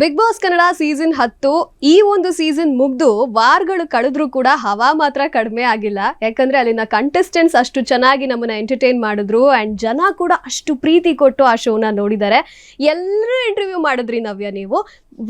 Big Boss Kannada season ಹತ್ತು, ಈ ಒಂದು ಸೀಸನ್ ಮುಗ್ದು ವಾರಗಳು ಕಳೆದ್ರೂ ಕೂಡ ಹವಾ ಮಾತ್ರ ಕಡಿಮೆ ಆಗಿಲ್ಲ. ಯಾಕಂದ್ರೆ ಅಲ್ಲಿನ ಕಂಟೆಸ್ಟೆಂಟ್ಸ್ ಅಷ್ಟು ಚೆನ್ನಾಗಿ ನಮ್ಮನ್ನ ಎಂಟರ್ಟೈನ್ ಮಾಡಿದ್ರು ಅಂಡ್ ಜನ ಕೂಡ ಅಷ್ಟು ಪ್ರೀತಿ ಕೊಟ್ಟು ಆ ಶೋನ ನೋಡಿದ್ದಾರೆ. ಎಲ್ಲರೂ ಇಂಟರ್ವ್ಯೂ ಮಾಡಿದ್ರಿ ನವ್ಯ ನೀವು.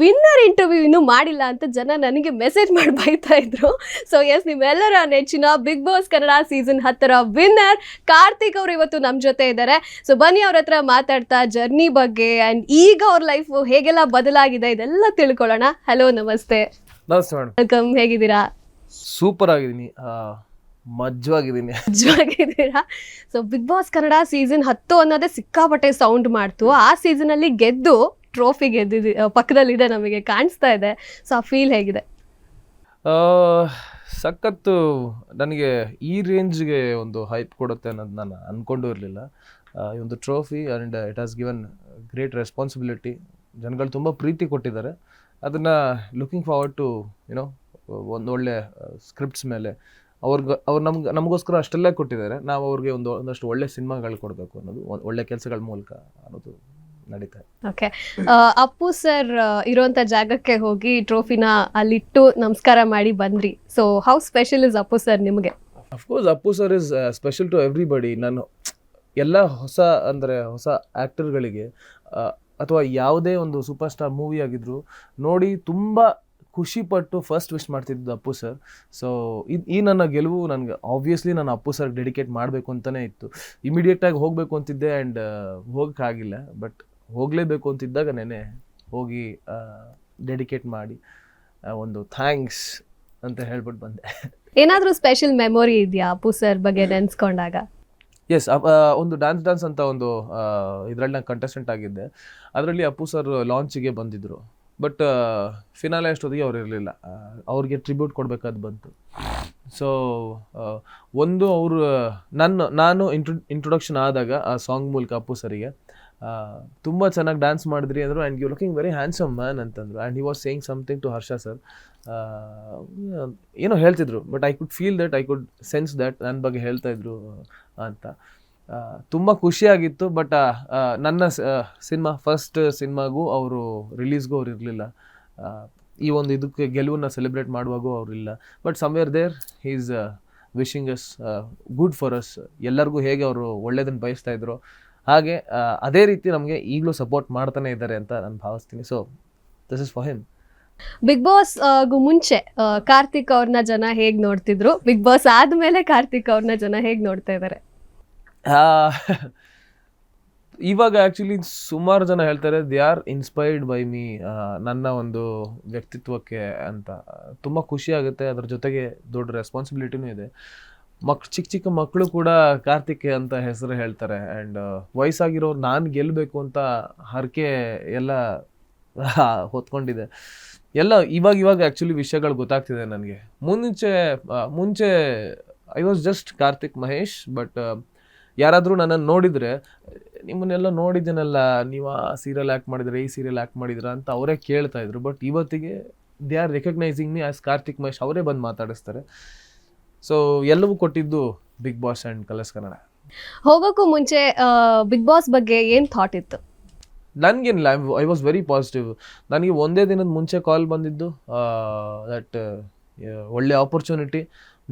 ವಿನ್ನರ್ ಇಂಟರ್ವ್ಯೂ ಇನ್ನೂ ಮಾಡಿಲ್ಲ ಅಂತ ಜನ ನನಗೆ ಮೆಸೇಜ್ ಮಾಡಿ ಬೈತಾ ಇದ್ರು. ಸೊ ಎಸ್ ನಿಮ್ಮೆಲ್ಲರ ನೆಚ್ಚಿನ ಬಿಗ್ ಬಾಸ್ ಕನ್ನಡ ಸೀಸನ್ ಹತ್ತರ ವಿನ್ನರ್ ಕಾರ್ತಿಕ್ ಅವರು ಇವತ್ತು ನಮ್ಮ ಜೊತೆ ಇದ್ದಾರೆ ಸೊ ಬನ್ನಿ ಅವ್ರ ಹತ್ರ ಮಾತಾಡ್ತಾ ಜರ್ನಿ ಬಗ್ಗೆ ಅಂಡ್ ಈಗ ಅವ್ರ ಲೈಫ್ ಹೇಗೆಲ್ಲ ಬದಲಾಗಿದೆ ಇದೆಲ್ಲ ತಿಳ್ಕೊಳ್ಳೋಣ. ಹಲೋ ನಮಸ್ತೆ. ನಮಸ್ತೆ ಮೇಡಮ್ ವೆಲ್ಕಮ್ ಹೇಗಿದ್ದೀರಾ? ಸೂಪರ್ ಆಗಿದ್ದೀನಿ. ಮಜ್ವಾಗಿದ್ದೀನಿ. ಮಜ್ವಾಗಿದ್ದೀರಾ? So Bigg Boss Kannada season ಹತ್ತು ಅನ್ನೋದೇ ಸಿಕ್ಕಾಪಟ್ಟೆ ಸೌಂಡ್ ಮಾಡ್ತು. ಆ ಸೀಸನ್ ಅಲ್ಲಿ ಗೆದ್ದು ಟ್ರೋಫಿ ಗೆದ್ದಿದ್ದು ಪಕ್ಕದಲ್ಲಿದೆ ನಮಗೆ, ಕಾಣಿಸ್ತಾ ಇದೆ. ಸೊ ಆ ಫೀಲ್ ಹೇಗಿದೆ? ಸಖತ್ತು ನನಗೆ ಈ ರೇಂಜ್ಗೆ ಒಂದು ಹೈಪ್ ಕೊಡುತ್ತೆ ಅನ್ನೋದು ನಾನು ಅಂದ್ಕೊಂಡು ಇರಲಿಲ್ಲ. ಈ ಒಂದು trophy and it has given great responsibility ಜನಗಳು ತುಂಬ ಪ್ರೀತಿ ಕೊಟ್ಟಿದ್ದಾರೆ. ಅದನ್ನು ಲುಕಿಂಗ್ ಫಾರ್ವರ್ಡ್ ಟು ಯುನೋ ಒಂದು ಒಳ್ಳೆ ಸ್ಕ್ರಿಪ್ಟ್ಸ್ ಮೇಲೆ ಅವ್ರಿಗೆ, ಅವ್ರು ನಮ್ಗೆ, ನಮಗೋಸ್ಕರ ಅಷ್ಟೆಲ್ಲ ಕೊಟ್ಟಿದ್ದಾರೆ. ನಾವು ಅವ್ರಿಗೆ ಒಂದು, ಒಂದಷ್ಟು ಒಳ್ಳೆ ಸಿನಿಮಾಗಳು ಕೊಡಬೇಕು ಅನ್ನೋದು ಒಳ್ಳೆ ಕೆಲಸಗಳ ಮೂಲಕ ಅನ್ನೋದು ನಡೀತಾ ಓಕೆ ಅಪ್ಪು ಸರ್ ಇರುವಂತ ಜಾಗಕ್ಕೆ ಹೋಗಿ ಟ್ರೋಫಿನ ಅಲ್ಲಿಟ್ಟು ನಮಸ್ಕಾರ ಮಾಡಿ ಬಂದ್ರಿ. So how special is Appu sir ನಿಮಗೆ? Of course Appu sir is special to everybody ನಾನು ಎಲ್ಲ ಹೊಸ ಅಂದರೆ ಹೊಸ ಆ್ಯಕ್ಟರ್ಗಳಿಗೆ ಅಥವಾ ಯಾವುದೇ ಒಂದು ಸೂಪರ್ ಸ್ಟಾರ್ ಮೂವಿ ಆಗಿದ್ರು ನೋಡಿ ತುಂಬ ಖುಷಿಪಟ್ಟು ಫಸ್ಟ್ ವಿಶ್ ಮಾಡ್ತಿದ್ದು ಅಪ್ಪು ಸರ್ ಸೊ ಇದು ಈ ನನ್ನ ಗೆಲುವು ನನಗೆ ಆಬ್ವಿಯಸ್ಲಿ ನಾನು ಅಪ್ಪು ಸರ್ ಡೆಡಿಕೇಟ್ ಮಾಡಬೇಕು ಅಂತಲೇ ಇತ್ತು. ಇಮಿಡಿಯೇಟಾಗಿ ಹೋಗಬೇಕು ಅಂತಿದ್ದೆ ಆ್ಯಂಡ್ ಹೋಗೋಕ್ಕಾಗಿಲ್ಲ. ಬಟ್ ಹೋಗಲೇಬೇಕು ಅಂತಿದ್ದಾಗ ನೆನೆ ಹೋಗಿ ಡೆಡಿಕೇಟ್ ಮಾಡಿ ಒಂದು ಥ್ಯಾಂಕ್ಸ್ ಅಂತ ಹೇಳ್ಬಿಟ್ಟು ಬಂದೆ. ಏನಾದರೂ ಸ್ಪೆಷಲ್ ಮೆಮೊರಿ ಇದೆಯಾ ಅಪ್ಪು ಸರ್ ಬಗ್ಗೆ ನೆನೆಸ್ಕೊಂಡಾಗ? ಎಸ್ ಒಂದು ಡ್ಯಾನ್ಸ್ ಡ್ಯಾನ್ಸ್ ಅಂತ ಒಂದು ಇದರಲ್ಲಿ ನಾನು ಕಂಟೆಸ್ಟೆಂಟ್ ಆಗಿದ್ದೆ. ಅದರಲ್ಲಿ ಅಪ್ಪು ಸರ್ ಲಾಂಚಿಗೆ ಬಂದಿದ್ದರು ಬಟ್ ಫಿನಾಲೆ ಅಷ್ಟೊತ್ತಿಗೆ ಅವ್ರು ಇರಲಿಲ್ಲ. ಅವ್ರಿಗೆ ಟ್ರಿಬ್ಯೂಟ್ ಕೊಡಬೇಕಾದ್ ಬಂತು. ಸೊ ಒಂದು ಅವರು ನನ್ನ ನಾನು ಇಂಟ್ರೊ ಇಂಟ್ರೊಡಕ್ಷನ್ ಆದಾಗ ಆ ಸಾಂಗ್ ಮೂಲಕ ಅಪ್ಪು ಸರಿಗೆ ತುಂಬ ಚೆನ್ನಾಗಿ ಡ್ಯಾನ್ಸ್ ಮಾಡಿದ್ರಿ ಅಂದರು and you looking very handsome man ಅಂತಂದರು. And he was saying something to Harsha sir ಏನೋ ಹೇಳ್ತಿದ್ರು but I could feel that I could sense that ನನ್ನ ಬಗ್ಗೆ ಹೇಳ್ತಾ ಇದ್ರು ಅಂತ. ತುಂಬ ಖುಷಿಯಾಗಿತ್ತು ಬಟ್ ನನ್ನ ಸಿನಿಮಾ ಫಸ್ಟ್ ಸಿನಿಮಾಗೂ ಅವರು ರಿಲೀಸ್ಗೂ ಅವ್ರು ಇರಲಿಲ್ಲ. ಈ ಒಂದು ಇದಕ್ಕೆ ಗೆಲುವನ್ನು ಸೆಲೆಬ್ರೇಟ್ ಮಾಡುವಾಗೂ ಅವರಿಲ್ಲ but somewhere there is wishing us good for us ಎಲ್ಲರಿಗೂ ಹೇಗೆ ಅವರು ಒಳ್ಳೇದನ್ನು ಬಯಸ್ತಾ ಇದ್ರು. ಹಾಗೆ ಅದೇ ರೀತಿ ನಮಗೆ ಈಗಲೂ ಸಪೋರ್ಟ್ ಮಾಡ್ತಾನೆ ಇದ್ದಾರೆ ಅಂತ ನಾನು ಭಾವಿಸ್ತೀನಿ. So this is for him Bigg Boss ಗು ಮುಂಚೆ ಕಾರ್ತಿಕ್ ಅವ್ರನ್ನ ಜನ ಹೇಗೆ ನೋಡ್ತಿದ್ರು? ಬಿಗ್ ಬಾಸ್ ಆದಮೇಲೆ ಕಾರ್ತಿಕ್ ಅವ್ರನ್ನ ಜನ ಹೇಗೆ ನೋಡ್ತಾ ಇದ್ದಾರೆ ಇವಾಗ ಆ್ಯಕ್ಚುಲಿ ಸುಮಾರು ಜನ ಹೇಳ್ತಾರೆ they are inspired by me ನನ್ನ ಒಂದು ವ್ಯಕ್ತಿತ್ವಕ್ಕೆ ಅಂತ. ತುಂಬ ಖುಷಿ ಆಗುತ್ತೆ. ಅದ್ರ ಜೊತೆಗೆ ದೊಡ್ಡ ರೆಸ್ಪಾನ್ಸಿಬಿಲಿಟಿನೂ ಇದೆ. ಮಕ್ ಚಿಕ್ಕ ಚಿಕ್ಕ ಮಕ್ಕಳು ಕೂಡ ಕಾರ್ತಿಕ್ ಅಂತ ಹೆಸರು ಹೇಳ್ತಾರೆ. ಆ್ಯಂಡ್ ವಯಸ್ಸಾಗಿರೋರು ನಾನು ಗೆಲ್ಲಬೇಕು ಅಂತ ಹರಕೆ ಎಲ್ಲ ಹೊತ್ಕೊಂಡಿದೆ. ಎಲ್ಲ ಇವಾಗ ಇವಾಗ ಆ್ಯಕ್ಚುಲಿ ವಿಷಯಗಳು ಗೊತ್ತಾಗ್ತಿದೆ ನನಗೆ. ಮುಂಚೆ ಮುಂಚೆ I was just Karthik Mahesh but ಯಾರಾದರೂ ನನ್ನನ್ನು ನೋಡಿದರೆ, ನಿಮ್ಮನ್ನೆಲ್ಲ ನೋಡಿದ್ದೀನಲ್ಲ, ನೀವು ಆ ಸೀರಿಯಲ್ ಆ್ಯಕ್ಟ್ ಮಾಡಿದ್ರೆ, ಈ ಸೀರಿಯಲ್ ಆ್ಯಕ್ಟ್ ಮಾಡಿದ್ರ ಅಂತ ಅವರೇ ಕೇಳ್ತಾ ಇದ್ರು. ಬಟ್ ಇವತ್ತಿಗೆ they are recognising me as Karthik Mahesh, ಅವರೇ ಬಂದು ಮಾತಾಡಿಸ್ತಾರೆ. ಸೊ ಎಲ್ಲವೂ ಕೊಟ್ಟಿದ್ದು Bigg Boss and Colors Kannada ಹೋಗೋಕ್ಕೂ ಮುಂಚೆ ಬಿಗ್ ಬಾಸ್ ಬಗ್ಗೆ ಏನು ಥಾಟ್ ಇತ್ತು? ನನಗೇನಿಲ್ಲ ಐ ವಾಸ್ ವೆರಿ ಪಾಸಿಟಿವ್ ನನಗೆ ಒಂದೇ ದಿನದ ಮುಂಚೆ ಕಾಲ್ ಬಂದಿದ್ದು ದಟ್ ಒಳ್ಳೆ ಆಪರ್ಚುನಿಟಿ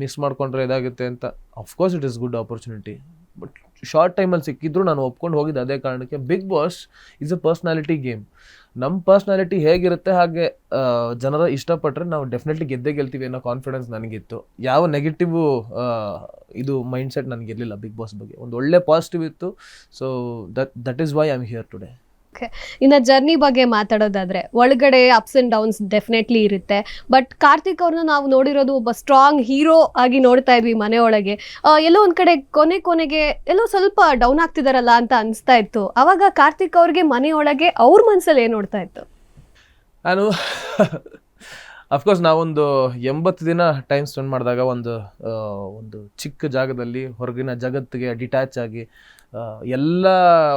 ಮಿಸ್ ಮಾಡಿಕೊಂಡ್ರೆ ಇದಾಗುತ್ತೆ ಅಂತ. Of course it is good opportunity but short ಟೈಮಲ್ಲಿ ಸಿಕ್ಕಿದ್ರು ನಾನು ಒಪ್ಕೊಂಡು ಹೋಗಿದ್ದೆ ಅದೇ ಕಾರಣಕ್ಕೆ Bigg Boss is a personality game ನಮ್ಮ ಪರ್ಸ್ನಾಲಿಟಿ ಹೇಗಿರುತ್ತೆ ಹಾಗೆ ಜನರ ಇಷ್ಟಪಟ್ಟರೆ ನಾವು ಡೆಫಿನೆಟ್ಲಿ ಗೆದ್ದೇ ಗೆಲ್ತೀವಿ ಅನ್ನೋ ಕಾನ್ಫಿಡೆನ್ಸ್ ನನಗಿತ್ತು. ಯಾವ ನೆಗೆಟಿವ್ ಇದು ಮೈಂಡ್ಸೆಟ್ ನನಗಿರಲಿಲ್ಲ ಬಿಗ್ ಬಾಸ್ ಬಗ್ಗೆ. ಒಂದು ಒಳ್ಳೆ ಪಾಸಿಟಿವ್ ಇತ್ತು. So that that is why I am here today ಇನ್ನ ಜರ್ನಿ ಬಗ್ಗೆ ಮಾತಾಡೋದಾದ್ರೆ, ಒಳಗಡೆ ಅಪ್ಸ್ ಅಂಡ್ ಡೌನ್ಸ್ ಡೆಫಿನೆಟ್ಲಿ ಇರುತ್ತೆ. ಬಟ್ ಕಾರ್ತಿಕ್ ಅವ್ರನ್ನ ನಾವು ನೋಡಿರೋದು ಒಬ್ಬ ಸ್ಟ್ರಾಂಗ್ ಹೀರೋ ಆಗಿ ನೋಡ್ತಾ ಇದ್ವಿ ಮನೆಯೊಳಗೆ. ಎಲ್ಲೋ ಒಂದ್ ಕಡೆ ಕೊನೆ ಕೊನೆಗೆ ಎಲ್ಲೋ ಸ್ವಲ್ಪ ಡೌನ್ ಆಗ್ತಿದಾರಲ್ಲ ಅಂತ ಅನಿಸ್ತಾ ಇತ್ತು. ಅವಾಗ ಕಾರ್ತಿಕ್ ಅವ್ರಿಗೆ ಮನೆಯೊಳಗೆ ಅವ್ರ ಮನ್ಸಲ್ಲಿ ಏನ್ ನೋಡ್ತಾ ಇತ್ತು? ನಾನು ಅಫ್ಕೋರ್ಸ್ ನಾವೊಂದು ಎಂಬತ್ತು ದಿನ ಟೈಮ್ ಸ್ಪೆಂಡ್ ಮಾಡಿದಾಗ ಒಂದು ಒಂದು ಚಿಕ್ಕ ಜಾಗದಲ್ಲಿ ಹೊರಗಿನ ಜಗತ್ತಿಗೆ ಡಿಟ್ಯಾಚ್ ಆಗಿ ಎಲ್ಲ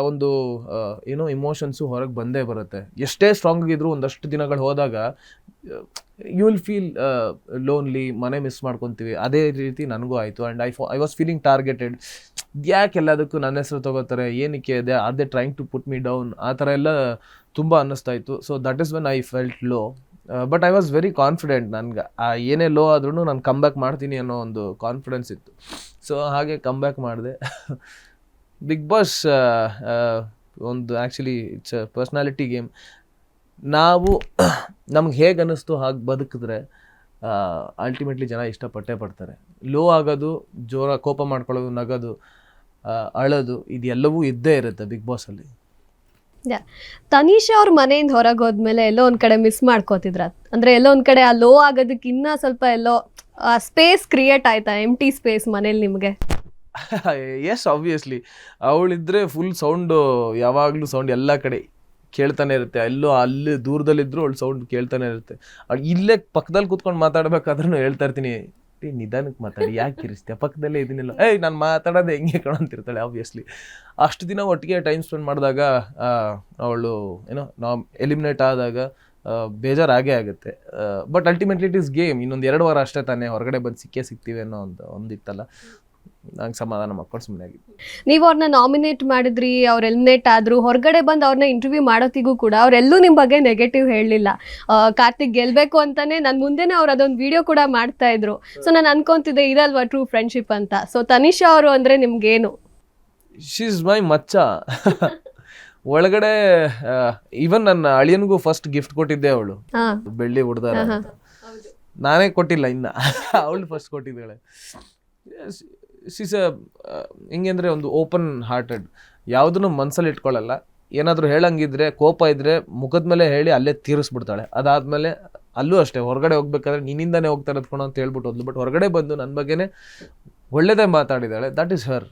ಒಂದು ಏನೋ ಇಮೋಷನ್ಸು ಹೊರಗೆ ಬಂದೇ ಬರುತ್ತೆ. ಎಷ್ಟೇ ಸ್ಟ್ರಾಂಗ್ ಆಗಿದ್ರು ಒಂದಷ್ಟು ದಿನಗಳು ಹೋದಾಗ ಯು ವಿಲ್ ಫೀಲ್ ಲೋನ್ಲಿ ಮನೆ ಮಿಸ್ ಮಾಡ್ಕೊತೀವಿ. ಅದೇ ರೀತಿ ನನಗೂ ಆಯಿತು. And I I was feeling targeted ಯಾಕೆ ಎಲ್ಲದಕ್ಕೂ ನನ್ನ ಹೆಸರು ತಗೋತಾರೆ? ಏನಕ್ಕೆ ಇದೆ? Are they trying to put me down ಆ ಥರ ಎಲ್ಲ ತುಂಬ ಅನ್ನಿಸ್ತಾ ಇತ್ತು. So that is when I felt low but I was very confident ನನ್ಗೆ. ಆ, ಏನೇ ಲೋ ಆದ್ರೂ ನಾನು ಕಮ್ ಬ್ಯಾಕ್ ಮಾಡ್ತೀನಿ ಅನ್ನೋ ಒಂದು ಕಾನ್ಫಿಡೆನ್ಸ್ ಇತ್ತು. ಸೊ ಹಾಗೆ ಕಮ್ ಬ್ಯಾಕ್ ಮಾಡಿದೆ ಬಿಗ್ ಬಾಸ್ ಒಂದು ಆ್ಯಕ್ಚುಲಿ ಇಟ್ಸ್ ಪರ್ಸ್ನಾಲಿಟಿ ಗೇಮ್ ನಾವು ನಮ್ಗೆ ಹೇಗೆ ಅನ್ನಿಸ್ತು, ಹಾಗೆ ಬದುಕಿದ್ರೆ ಅಲ್ಟಿಮೇಟ್ಲಿ ಜನ ಇಷ್ಟಪಟ್ಟೇ ಪಡ್ತಾರೆ. ಲೋ ಆಗೋದು ಜೋರ ಕೋಪ ಮಾಡ್ಕೊಳ್ಳೋದು, ನಗೋದು ಅಳೋದು ಇದೆಲ್ಲವೂ ಇದ್ದೇ ಇರುತ್ತೆ ಬಿಗ್ ಬಾಸಲ್ಲಿ ತನಿಷಾ ಅವ್ರ ಮನೆಯಿಂದ ಹೊರಗೆ ಹೋದ್ಮೇಲೆ ಎಲ್ಲೋ ಒಂದ್ ಕಡೆ ಮಿಸ್ ಮಾಡ್ಕೋತಿದ್ರ? ಅಂದ್ರೆ ಎಲ್ಲೋ ಒಂದ್ ಕಡೆ ಆ ಲೋ ಆಗೋದಕ್ಕೆ ಇನ್ನ ಸ್ವಲ್ಪ ಎಲ್ಲೋ ಸ್ಪೇಸ್ ಕ್ರಿಯೇಟ್ ಆಯ್ತಾ ಎಂ ಟಿ ಸ್ಪೇಸ್ ಮನೇಲಿ ನಿಮಗೆ? ಎಸ್ ಆಬ್ವಿಯಸ್ಲಿ ಅವಳಿದ್ರೆ ಫುಲ್ ಸೌಂಡು ಯಾವಾಗಲೂ ಸೌಂಡ್ ಎಲ್ಲ ಕಡೆ ಕೇಳ್ತಾನೆ ಇರುತ್ತೆ. ಎಲ್ಲೋ ಅಲ್ಲಿ ದೂರದಲ್ಲಿದ್ರು ಅವಳು ಸೌಂಡ್ ಕೇಳ್ತಾನೆ ಇರುತ್ತೆ. ಇಲ್ಲೇ ಪಕ್ಕದಲ್ಲಿ ಕೂತ್ಕೊಂಡು ಮಾತಾಡ್ಬೇಕಾದ್ರೂ ಹೇಳ್ತಾ ಇರ್ತೀನಿ. ಏ ನಿಧಾನಕ್ಕೆ ಮಾತಾಡಿ, ಯಾಕೆ ಕಿರಿಸ್ತೀಯ ಪಕ್ಕದಲ್ಲೇ ಇದನ್ನೆಲ್ಲ, ಏಯ್, ನಾನು ಮಾತಾಡೋದು ಹೆಂಗೆ ಕಣ? ಅಂತಿರ್ತಾಳೆ ಆಬ್ವಿಯಸ್ಲಿ ಅಷ್ಟು ದಿನ ಒಟ್ಟಿಗೆ ಟೈಮ್ ಸ್ಪೆಂಡ್ ಮಾಡಿದಾಗ ಅವಳು, ಏನೋ, ನಾವು ಎಲಿಮಿನೇಟ್ ಆದಾಗ ಬೇಜಾರು ಆಗೇ ಆಗುತ್ತೆ. But ultimately it is game ಇನ್ನೊಂದು ಎರಡು ವಾರ ಅಷ್ಟೇ ತಾನೇ ಹೊರಗಡೆ ಬಂದು ಸಿಕ್ಕೇ ಸಿಗ್ತೀವಿ ಅನ್ನೋ ಒಂದು, ಒಂದಿತ್ತಲ್ಲ. ನಂಗೆ ಸಮಾಧಾನ ಮಾಡ್ಕೊಂಡು ಸುಮ್ಮನೆ ಆಗಿದ್ದೆ. ನೀವು ಅವ್ರನ್ನ ನಾಮಿನೇಟ್ ಮಾಡಿದ್ರಿ ಅವ್ರು ಎಲಿಮಿನೇಟ್ ಆದ್ರು ಹೊರಗಡೆ ಬಂದು ಅವ್ರನ್ನ ಇಂಟರ್ವ್ಯೂ ಮಾಡೋತಿಗೂ ಕೂಡ ಅವರೆಲ್ಲೂ ನಿಮ್ಮ ಬಗ್ಗೆ ನೆಗೆಟಿವ್ ಹೇಳಲಿಲ್ಲ. ಕಾರ್ತಿಕ್ ಗೆಲ್ಬೇಕು ಅಂತಾನೆ ನನ್ನ ಮುಂದೆನೆ ಅವ್ರು ಅದೊಂದು ವಿಡಿಯೋ ಕೂಡ ಮಾಡ್ತಾ ಇದ್ರು. ಸೊ ನಾನು ಅನ್ಕೊಂತಿದ್ದೆ ಇದಲ್ವಾ ಟ್ರೂ ಫ್ರೆಂಡ್ಶಿಪ್ ಅಂತ. ಸೊ ತನಿಷಾ ಅವರು ಅಂದರೆ ನಿಮ್ಗೇನು? ಶೀಸ್ ಮೈ ಮಚ್ಚ. ಒಳಗಡೆ ಈವನ್ ನನ್ನ ಅಳಿಯನ್ಗೂ ಫಸ್ಟ್ ಗಿಫ್ಟ್ ಕೊಟ್ಟಿದ್ದೆ ಅವಳು. ಹಾ. ಬೆಳ್ಳಿ ಹುಡ್ದಾರ. ನಾನೇ ಕೊಟ್ಟಿಲ್ಲ ಇನ್ನ. ಅವಳು ಫಸ್ಟ್ ಕೊಟ್ಟಿದ್ದಾಳೆ. ಶೀಸ್ ಹೆಂಗೆ ಅಂದರೆ ಒಂದು ಓಪನ್ ಹಾರ್ಟೆಡ್ ಯಾವುದನ್ನು ಮನಸ್ಸಲ್ಲಿ ಇಟ್ಕೊಳ್ಳಲ್ಲ. ಏನಾದರೂ ಹೇಳಂಗಿದ್ರೆ, ಕೋಪ ಇದ್ದರೆ ಮುಖದ ಮೇಲೆ ಹೇಳಿ ಅಲ್ಲೇ ತೀರಿಸ್ಬಿಡ್ತಾಳೆ. ಅದಾದಮೇಲೆ ಅಲ್ಲೂ ಅಷ್ಟೇ, ಹೊರಗಡೆ ಹೋಗ್ಬೇಕಾದ್ರೆ ನಿನ್ನಿಂದಾನೇ ಹೋಗ್ತಾ ಇರೋದ್ಕೊಂಡು ಅಂತ ಹೇಳ್ಬಿಟ್ಟು ಹೋದ್ಲು. ಬಟ್ ಹೊರಗಡೆ ಬಂದು ನನ್ನ ಬಗ್ಗೆನೇ ಒಳ್ಳೆಯದೇ ಮಾತಾಡಿದ್ದಾಳೆ that is her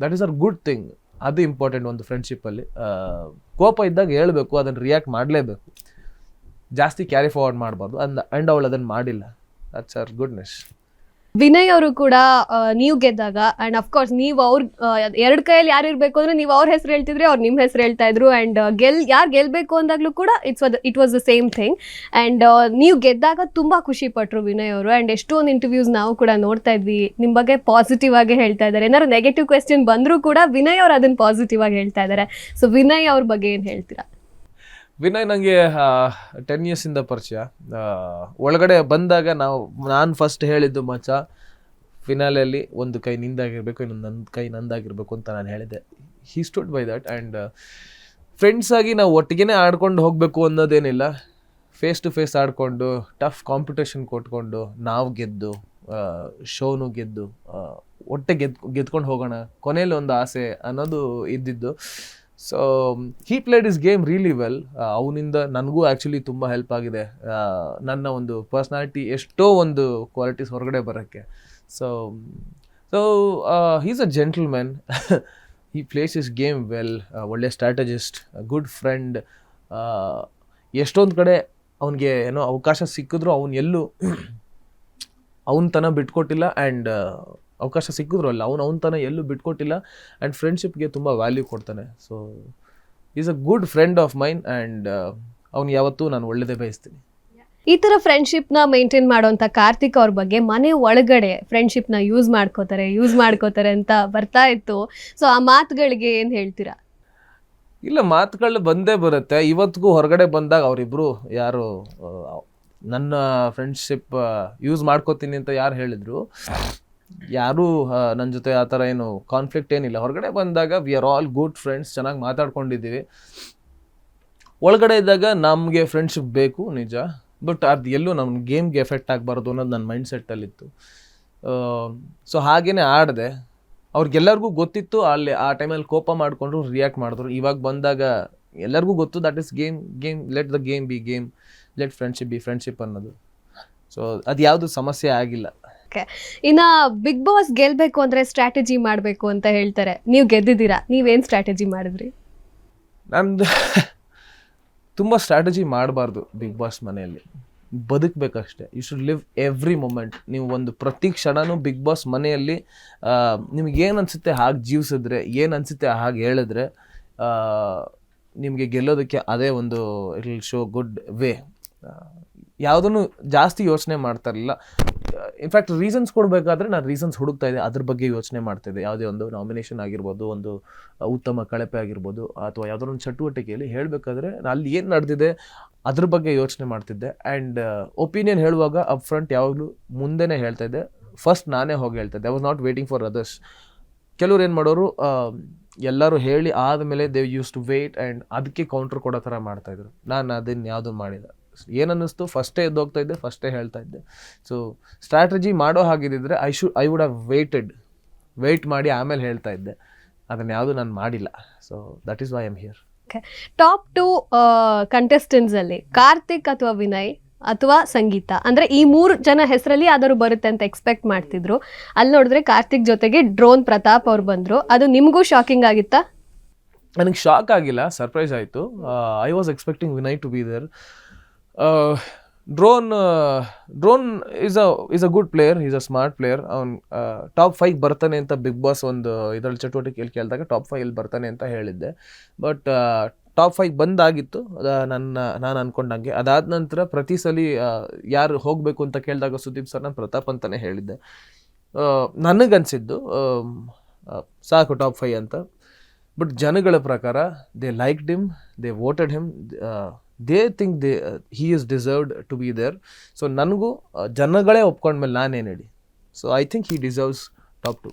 that is her good thing ಅದು ಇಂಪಾರ್ಟೆಂಟ್ ಒಂದು ಫ್ರೆಂಡ್ಶಿಪ್ಪಲ್ಲಿ ಕೋಪ ಇದ್ದಾಗ ಹೇಳಬೇಕು, ಅದನ್ನು ರಿಯಾಕ್ಟ್ ಮಾಡಲೇಬೇಕು. ಜಾಸ್ತಿ ಕ್ಯಾರಿ ಫಾರ್ವರ್ಡ್ ಮಾಡಬಾರ್ದು. ಅಂಡ್ ಆ್ಯಂಡ್ ಅವಳು ಅದನ್ನು ಮಾಡಿಲ್ಲ. ದಟ್ಸ್ ಅರ್ ಗುಡ್ನೆಸ್ ವಿನಯ್ ಅವರು ಕೂಡ ನೀವು ಗೆದ್ದಾಗ ಅಂಡ್ ಅಫ್ಕೋರ್ಸ್ ನೀವು ಅವ್ರ ಎರಡು ಕೈಯಲ್ಲಿ ಯಾರು ಇರಬೇಕು ಅಂದ್ರೆ ನೀವು ಅವ್ರ ಹೆಸರು ಹೇಳ್ತಿದ್ರೆ ಅವ್ರು ನಿಮ್ಮ ಹೆಸರು ಹೇಳ್ತಾ ಇದ್ರು ಅಂಡ್ ಗೆಲ್, ಯಾರು ಗೆಲ್ಬೇಕು ಅಂದಾಗ್ಲೂ ಕೂಡ it's it was the same thing and ನೀವು ಗೆದ್ದಾಗ ತುಂಬಾ ಖುಷಿ ಪಟ್ರು ವಿನಯ್ ಅವರು ಅಂಡ್ ಎಷ್ಟೊಂದು ಇಂಟರ್ವ್ಯೂಸ್ ನಾವು ಕೂಡ ನೋಡ್ತಾ ಇದ್ವಿ. ನಿಮ್ಮ ಬಗ್ಗೆ ಪಾಸಿಟಿವ್ ಆಗಿ ಹೇಳ್ತಾ ಇದ್ದಾರೆ. ಏನಾದ್ರು ನೆಗೆಟಿವ್ ಕ್ವೆಶನ್ ಬಂದರೂ ಕೂಡ ವಿನಯ್ ಅವ್ರು ಅದನ್ನ ಪಾಸಿಟಿವ್ ಆಗಿ ಹೇಳ್ತಾ ಇದಾರೆ ಸೊ ವಿನಯ್ ಅವ್ರ ಬಗ್ಗೆ ಏನು ಹೇಳ್ತೀರಾ? ವಿನಯ್ ನನಗೆ ಟೆನ್ ಇಯರ್ಸಿಂದ ಪರಿಚಯ. ಒಳಗಡೆ ಬಂದಾಗ ನಾವು, ನಾನು ಫಸ್ಟ್ ಹೇಳಿದ್ದು ಮಚ್ಚ ಫಿನಾಲೆಯಲ್ಲಿ ಒಂದು ಕೈ ನಿಂದಾಗಿರಬೇಕು, ಇನ್ನೊಂದು ನನ್ನ ಕೈ ನಂದಾಗಿರಬೇಕು ಅಂತ ನಾನು ಹೇಳಿದೆ he stood by that and friends ಆಗಿ ನಾವು ಒಟ್ಟಿಗೆ ಆಡ್ಕೊಂಡು ಹೋಗಬೇಕು ಅನ್ನೋದೇನಿಲ್ಲ. ಫೇಸ್ ಟು ಫೇಸ್ ಆಡಿಕೊಂಡು ಟಫ್ ಕಾಂಪಿಟೇಷನ್ ಕೊಟ್ಕೊಂಡು, ನಾವು ಗೆದ್ದು ಶೋನು ಗೆದ್ದು ಒಟ್ಟೆ ಗೆದ್, ಗೆದ್ಕೊಂಡು ಹೋಗೋಣ, ಕೊನೆಯಲ್ಲಿ ಒಂದು ಆಸೆ ಅನ್ನೋದು ಇದ್ದಿದ್ದು. So he played is game really well ಅವನಿಂದ ನನಗೂ ಆ್ಯಕ್ಚುಲಿ ತುಂಬ ಹೆಲ್ಪ್ ಆಗಿದೆ. ನನ್ನ ಒಂದು ಪರ್ಸ್ನಾಲಿಟಿ ಎಷ್ಟೋ ಒಂದು ಕ್ವಾಲಿಟೀಸ್ ಹೊರಗಡೆ ಬರೋಕ್ಕೆ. So so he's a gentleman he plays his game well ಒಳ್ಳೆ ಸ್ಟ್ರಾಟಜಿಸ್ಟ್ ಗುಡ್ ಫ್ರೆಂಡ್ ಎಷ್ಟೊಂದು ಕಡೆ ಅವನಿಗೆ ಏನೋ ಅವಕಾಶ ಸಿಕ್ಕಿದ್ರು ಅವನು ಎಲ್ಲೂ ಅವನ ತನ ಬಿಟ್ಕೊಟ್ಟಿಲ್ಲ. ಆ್ಯಂಡ್ ಅವಕಾಶ ಸಿಕ್ಕಿದ್ರು ಅಲ್ಲ ಅವನು ಅವನ ತನ ಎಲ್ಲೂ ಬಿಟ್ಕೊಟ್ಟಿಲ್ಲ ಆ್ಯಂಡ್ ಫ್ರೆಂಡ್ಶಿಪ್ಗೆ ತುಂಬ ವ್ಯಾಲ್ಯೂ ಕೊಡ್ತಾನೆ. So is a good friend of mine and ಅವ್ನು ಯಾವತ್ತೂ ನಾನು ಒಳ್ಳೇದೇ ಬಯಸ್ತೀನಿ. ಈ ಥರ ಫ್ರೆಂಡ್ಶಿಪ್ನ ಮೇಂಟೈನ್ ಮಾಡುವಂತ ಕಾರ್ತಿಕ್ ಅವ್ರ ಬಗ್ಗೆ ಮನೆ ಒಳಗಡೆ ಫ್ರೆಂಡ್ಶಿಪ್ನ ಯೂಸ್ ಮಾಡ್ಕೋತಾರೆ ಯೂಸ್ ಮಾಡ್ಕೋತಾರೆ ಅಂತ ಬರ್ತಾ ಇತ್ತು. ಸೊ ಆ ಮಾತುಗಳಿಗೆ ಏನು ಹೇಳ್ತೀರಾ? ಇಲ್ಲ ಮಾತುಗಳು ಬಂದೇ ಬರುತ್ತೆ. ಇವತ್ತಿಗೂ ಹೊರಗಡೆ ಬಂದಾಗ ಅವರಿಬ್ಬರು ಯಾರು ನನ್ನ ಫ್ರೆಂಡ್ಶಿಪ್ ಯೂಸ್ ಮಾಡ್ಕೋತೀನಿ ಅಂತ ಯಾರು ಹೇಳಿದ್ರು. ಯಾರೂ ನನ್ನ ಜೊತೆ ಆ ಥರ ಏನು ಕಾನ್ಫ್ಲಿಕ್ಟ್ ಏನಿಲ್ಲ. ಹೊರಗಡೆ ಬಂದಾಗ we are all good friends ಚೆನ್ನಾಗಿ ಮಾತಾಡ್ಕೊಂಡಿದ್ದೀವಿ. ಒಳಗಡೆ ಇದ್ದಾಗ ನಮಗೆ ಫ್ರೆಂಡ್ಶಿಪ್ ಬೇಕು, ನಿಜ. ಬಟ್ ಅದು ಎಲ್ಲೂ ನಮ್ಮ ಗೇಮ್ಗೆ ಎಫೆಕ್ಟ್ ಆಗಬಾರ್ದು ಅನ್ನೋದು ನನ್ನ ಮೈಂಡ್ ಸೆಟ್ಟಲ್ಲಿತ್ತು ಸೊ ಹಾಗೇ ಆಡಿದೆ. ಅವ್ರಿಗೆಲ್ಲರಿಗೂ ಗೊತ್ತಿತ್ತು, ಅಲ್ಲಿ ಆ ಟೈಮಲ್ಲಿ ಕೋಪ ಮಾಡಿಕೊಂಡ್ರು ರಿಯಾಕ್ಟ್ ಮಾಡಿದ್ರು. ಇವಾಗ ಬಂದಾಗ ಎಲ್ಲರಿಗೂ ಗೊತ್ತು that is game game let the game be game let friendship be friendship ಅನ್ನೋದು. ಸೊ ಅದು ಯಾವುದು ಸಮಸ್ಯೆ ಆಗಿಲ್ಲ. ಇನ್ನ ಬಿಗ್ ಬಾಸ್ ಗೆಲ್ಬೇಕು ಅಂದ್ರೆ ಸ್ಟ್ರಾಟಜಿ ಮಾಡಬೇಕು ಅಂತ ಹೇಳ್ತಾರೆ. ನೀವು ಗೆದ್ದಿದ್ದೀರಾ? ನೀವೇನ್ ಸ್ಟ್ರಾಟಜಿ ಮಾಡಿದ್ರಿ? ನಂದು ತುಂಬ ಸ್ಟ್ರಾಟಜಿ ಮಾಡಬಾರ್ದು ಬಿಗ್ ಬಾಸ್ ಮನೆಯಲ್ಲಿ. ಬದುಕಬೇಕಷ್ಟೇ. You should live every moment ನೀವು ಒಂದು ಪ್ರತಿ ಕ್ಷಣನೂ ಬಿಗ್ ಬಾಸ್ ಮನೆಯಲ್ಲಿ ನಿಮ್ಗೆ ಏನು ಅನಿಸುತ್ತೆ ಹಾಗೆ ಜೀವಿಸಿದ್ರೆ, ಏನು ಅನಿಸುತ್ತೆ ಹಾಗೆ ಹೇಳಿದ್ರೆ ನಿಮಗೆ ಗೆಲ್ಲೋದಕ್ಕೆ ಅದೇ ಒಂದು it will show good way ಯಾವುದನ್ನು ಜಾಸ್ತಿ ಯೋಚನೆ ಮಾಡ್ತಾ ಇರಲಿಲ್ಲ. ಇನ್ಫ್ಯಾಕ್ಟ್ ರೀಸನ್ಸ್ ಕೊಡಬೇಕಾದ್ರೆ ನಾನು ರೀಸನ್ಸ್ ಹುಡುಕ್ತಾ ಇದ್ದೆ. ಅದ್ರ ಬಗ್ಗೆ ಯೋಚನೆ ಮಾಡ್ತಿದ್ದೆ ಯಾವುದೇ ಒಂದು ನಾಮಿನೇಷನ್ ಆಗಿರ್ಬೋದು, ಒಂದು ಉತ್ತಮ ಕಳಪೆ ಆಗಿರ್ಬೋದು, ಅಥವಾ ಯಾವುದೋ ಒಂದು ಚಟುವಟಿಕೆಯಲ್ಲಿ ಹೇಳಬೇಕಾದ್ರೆ ಅಲ್ಲಿ ಏನು ನಡೆದಿದೆ ಅದ್ರ ಬಗ್ಗೆ ಯೋಚನೆ ಮಾಡ್ತಿದ್ದೆ. ಆ್ಯಂಡ್ ಒಪಿನಿಯನ್ ಹೇಳುವಾಗ ಅಪ್ ಫ್ರಂಟ್ ಯಾವಾಗಲೂ ಮುಂದೆನೇ ಹೇಳ್ತಾ ಇದ್ದೆ. ಫಸ್ಟ್ ನಾನೇ ಹೋಗಿ ಹೇಳ್ತಾ ಇದ್ದೆ. I was not waiting for others ಕೆಲವ್ರು ಏನು ಮಾಡೋರು ಎಲ್ಲರೂ ಹೇಳಿ ಆದಮೇಲೆ they use to wait and ಅದಕ್ಕೆ ಕೌಂಟ್ರ್ ಕೊಡೋ ಥರ ಮಾಡ್ತಾಯಿದ್ರು ನಾನು ಅದನ್ನು ಯಾವುದೂ ಮಾಡಿಲ್ಲ. ಏನನ್ನಿಸ್ತು? ಫಸ್ಟೇ ಎದ್ದೋಗ್ತಾ ಇದ್ದೆ ಫಸ್ಟೇ ಹೇಳ್ತಾ ಇದ್ದೆ. ಸೊ ಸ್ಟ್ರಾಟಜಿ ಮಾಡೋ ಹಾಗಿದ್ದಿದ್ರೆ I should I would have waited wait ಮಾಡಿ ಆಮೇಲೆ ಹೇಳ್ತಾ ಇದ್ದೆ. ಅದನ್ನು ಯಾವುದು ನಾನು ಮಾಡಿಲ್ಲ. So that is why am here top two contestants ಅಲ್ಲಿ ಕಾರ್ತಿಕ್ ಅಥವಾ ವಿನಯ್ ಅಥವಾ ಸಂಗೀತ? ಅಂದ್ರೆ ಈ ಮೂರು ಜನ ಹೆಸರಲ್ಲಿ ಆದರೂ ಬರುತ್ತೆ ಅಂತ ಎಕ್ಸ್ಪೆಕ್ಟ್ ಮಾಡ್ತಿದ್ರು. ಅಲ್ಲಿ ನೋಡಿದ್ರೆ ಕಾರ್ತಿಕ್ ಜೊತೆಗೆ ಡ್ರೋನ್ ಪ್ರತಾಪ್ ಅವ್ರು ಬಂದ್ರು. ಅದು ನಿಮಗೂ ಶಾಕಿಂಗ್ ಆಗಿತ್ತಾ? ನನಗೆ ಶಾಕ್ ಆಗಿಲ್ಲ ಸರ್ಪ್ರೈಸ್ ಆಯಿತು. I was expecting Vinay to be there Drone Drone is a is a good player is a smart player ಅವ್ನು ಟಾಪ್ ಫೈವ್ ಬರ್ತಾನೆ ಅಂತ ಬಿಗ್ ಬಾಸ್ ಒಂದು ಇದರಲ್ಲಿ ಚಟುವಟಿಕೆಯಲ್ಲಿ ಕೇಳಿದಾಗ ಟಾಪ್ ಫೈವ್ ಬರ್ತಾನೆ ಅಂತ ಹೇಳಿದ್ದೆ. ಬಟ್ ಟಾಪ್ ಫೈವ್ ಬಂದಾಗಿತ್ತು ನನ್ನ, ನಾನು ಅಂದ್ಕೊಂಡಂಗೆ ಅದಾದ ನಂತರ ಪ್ರತಿ ಸಲ ಯಾರು ಹೋಗಬೇಕು ಅಂತ ಕೇಳಿದಾಗ ಸುದೀಪ್ ಸರ್ ನಾನು ಪ್ರತಾಪ್ ಅಂತಲೇ ಹೇಳಿದ್ದೆ. ನನಗನ್ಸಿದ್ದು ಸಾಕು ಟಾಪ್ ಫೈವ್ ಅಂತ. ಬಟ್ ಜನಗಳ ಪ್ರಕಾರ they like him they voted him they think they he is deserved to be there so ನನಗೂ ಜನಗಳೇ ಒಪ್ಕೊಂಡ್ಮೇಲೆ ನಾನೇನು ಹೇಳಿ so I think he deserves top two